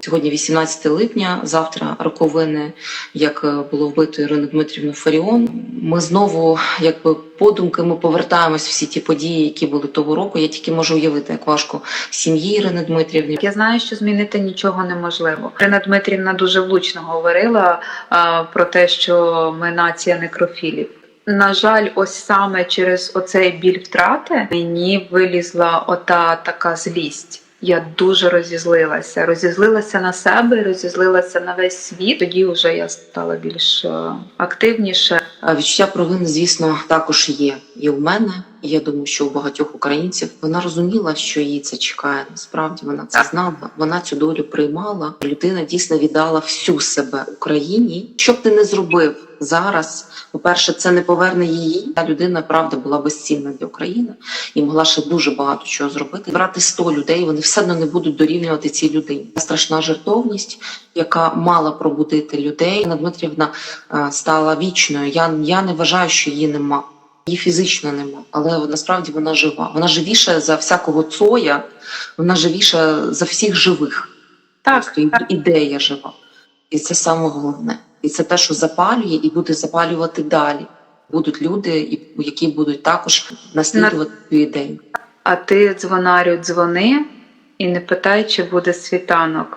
Сьогодні 18 липня, завтра роковини, як е, було вбито Ірину Дмитрівну Фаріон. Ми знову, якби подумки, ми повертаємось всі ті події, які були того року. Я тільки можу уявити, як важко сім'ї Ірини Дмитрівні. Я знаю, що змінити нічого неможливо. Рина Дмитрівна дуже влучно говорила а, про те, що ми нація некрофілів. На жаль, ось саме через оцей біль втрати мені вилізла ота така злість. Я дуже розізлилася. Розізлилася на себе, розізлилася на весь світ. Тоді вже я стала більш е, активніше. Відчуття провини, звісно, також є і у мене. І я думаю, що у багатьох українців вона розуміла, що її це чекає. Насправді вона це знала. Вона цю долю приймала. Людина дійсно віддала всю себе Україні. Що б ти не зробив зараз? По-перше, це не поверне її. Та людина правда була безцінна для України і могла ще дуже багато чого зробити. Брати 100 людей, вони все одно не будуть дорівнювати цій людині. Страшна жертовність, яка мала пробудити людей. Дмитрівна е, стала вічною. Я, я не вважаю, що її нема. Її фізично нема, але насправді вона жива. Вона живіша за всякого цоя, вона живіша за всих живих. Просто і- ідея жива. І це саме головне. І це те, що запалює, і буде запалювати далі. Будуть люди, які будуть також наслідувати цю ідею. А ти, дзвонарю, дзвони і не питай, чи буде світанок.